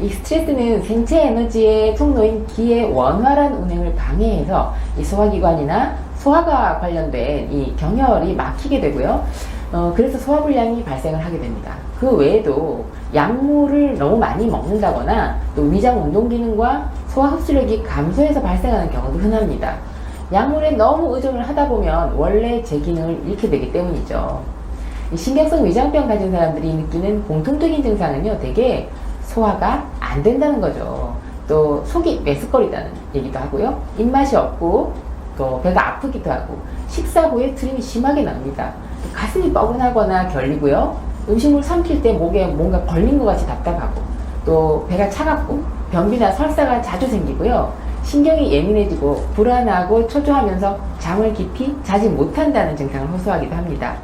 이 스트레스는 생체 에너지의 통로인 기의 원활한 운행을 방해해서 이 소화기관이나 소화가 관련된 이 경혈이 막히게 되고요. 어, 그래서 소화불량이 발생을 하게 됩니다. 그 외에도 약물을 너무 많이 먹는다거나 또 위장 운동 기능과 소화 흡수력이 감소해서 발생하는 경우도 흔합니다. 약물에 너무 의존을 하다 보면 원래 제 기능을 잃게 되기 때문이죠. 이 신경성 위장병 가진 사람들이 느끼는 공통적인 증상은요, 되게 소화가 안 된다는 거죠. 또 속이 메스꺼리다는 얘기도 하고요. 입맛이 없고 또 배가 아프기도 하고 식사 후에 트림이 심하게 납니다. 또 가슴이 뻐근하거나 결리고요. 음식물 삼킬 때 목에 뭔가 걸린 것 같이 답답하고 또 배가 차갑고 변비나 설사가 자주 생기고요. 신경이 예민해지고 불안하고 초조하면서 잠을 깊이 자지 못한다는 증상을 호소하기도 합니다.